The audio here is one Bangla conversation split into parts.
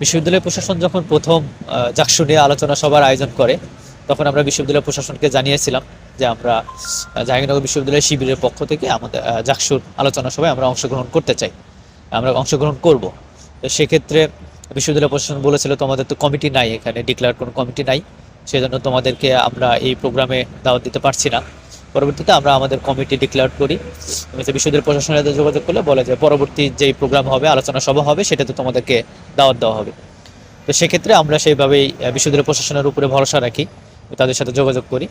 বিশ্ববিদ্যালয় প্রশাসন যখন প্রথম জাকসু নিয়ে আলোচনা সভার আয়োজন করে, তখন আমরা বিশ্ববিদ্যালয় প্রশাসনকে জানিয়েছিলাম যে আমরা জাহাঙ্গীরনগর বিশ্ববিদ্যালয় শিবিরের পক্ষ থেকে আমাদের জাকসুর আলোচনা সভায় আমরা অংশগ্রহণ করতে চাই। আমরা অংশগ্রহণ করব। তো সেক্ষেত্রে বিশ্ববিদ্যালয় প্রশাসন বলেছিল, তোমাদের তো কমিটি নাই এখানে ডিক্লেয়ার কোনো কমিটি নাই। সেজন্য তোমাদেরকে আমরা এই প্রোগ্রামে দাওয়াত দিতে পারছি না। পরবর্তীতে আমরা আমাদের কমিটি ডিক্লেয়ার করি। বিশ্ববিদ্যালয় প্রশাসনের সাথে যোগাযোগ করলে বলে যে পরবর্তী যেই প্রোগ্রাম হবে, আলোচনা সভা হবে, সেটাতে তোমাদেরকে দাওয়াত দেওয়া হবে। তো সেক্ষেত্রে আমরা সেইভাবেই বিশ্ববিদ্যালয় প্রশাসনের উপরে ভরসা রাখি, তাদের সাথে যোগাযোগ করি।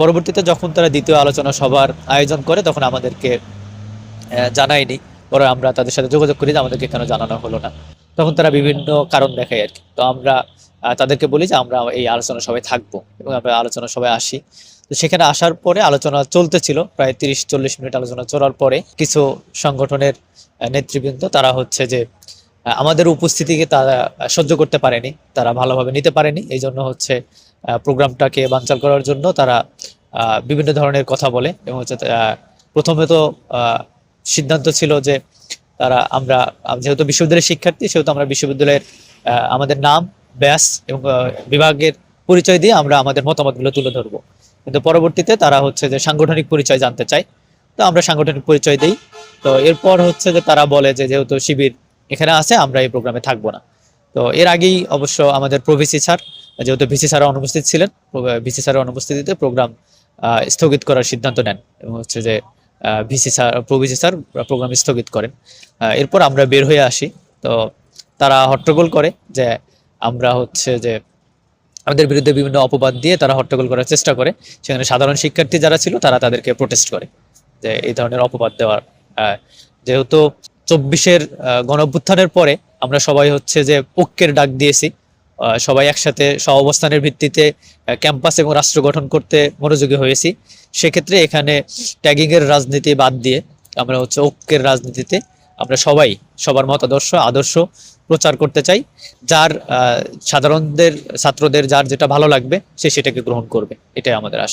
পরবর্তীতে যখন তারা দ্বিতীয় আলোচনা সভার আয়োজন করে, তখন আমাদেরকে জানায়নি। পরে আমরা তাদের সাথে যোগাযোগ করি যে আমাদেরকে কেন জানানো হলো না। তখন তারা বিভিন্ন কারণ দেখায় আর কি। তো আমরা তাদেরকে বলি যে আমরা এই আলোচনা সবাই থাকব এবং আমরা আলোচনা সবাই আসি। তো সেখানে আসার পরে আলোচনা চলতেছিল, প্রায় তিরিশ চল্লিশ মিনিট আলোচনা চলার পরে কিছু সংগঠনের নেতৃবৃন্দ তারা হচ্ছে যে আমাদের উপস্থিতিকে তারা সহ্য করতে পারেনি, তারা ভালোভাবে নিতে পারেনি। এই জন্য হচ্ছে প্রোগ্রামটাকে বানচাল করার জন্য তারা বিভিন্ন ধরনের কথা বলে এবং হচ্ছে প্রথমে তো সিদ্ধান্ত ছিল যে তারা আমরা যেহেতু বিশ্ববিদ্যালয়ের শিক্ষার্থী, সেহেতু আমরা বিশ্ববিদ্যালয়ের আমাদের নাম, ব্যাস এবং বিভাগের পরিচয় দিয়ে আমরা আমাদের মতামতগুলো তুলে ধরবো। কিন্তু পরবর্তীতে তারা হচ্ছে যে সাংগঠনিক পরিচয় জানতে চায়। তো আমরা সাংগঠনিক পরিচয় দিই। তো এরপর হচ্ছে যে তারা বলে যে যেহেতু শিবির এখানে আছে, আমরা এই প্রোগ্রামে থাকব না। তো এর আগেই অবশ্য আমাদের প্রভিসি স্যার, যেহেতু ভিসি স্যার অনুপস্থিত ছিলেন ভিসি স্যারের অনুপস্থিতিতে প্রোগ্রাম স্থগিত করার সিদ্ধান্ত নেন এবং হচ্ছে যে VC sir pro VC sir programme স্থগিত করেন। এরপর আমরা বের হয়ে আসি। তো তারা হট্টগোল করে যে আমরা হচ্ছে যে আমাদের বিরুদ্ধে বিভিন্ন অপবাদ দিয়ে তারা হট্টগোল করার চেষ্টা করে। সেখানে সাধারণ শিক্ষার্থী যারা ছিল, তারা তাদেরকে প্রোটেস্ট করে যে এই ধরনের অপবাদ দেওয়ার। যেহেতু চব্বিশের গণ অভ্যুত্থানের পরে আমরা সবাই হচ্ছে যে ঐক্যের ডাক দিয়েছি। সবাই একসাথে সহ অবস্থানের ভিত্তিতে ক্যাম্পাস এবং রাষ্ট্র গঠন করতে মনোযোগী হয়েছি। সেক্ষেত্রে এখানে ট্যাগিংয়ের রাজনীতি বাদ দিয়ে আমরা হচ্ছে ঐক্যের রাজনীতিতে আমরা সবাই, সবার মতাদর্শ, আদর্শ প্রচার করতে চাই। যার সাধারণদের, ছাত্রদের, যার যেটা ভালো লাগবে, সে সেটাকে গ্রহণ করবে। এটাই আমাদের আশা।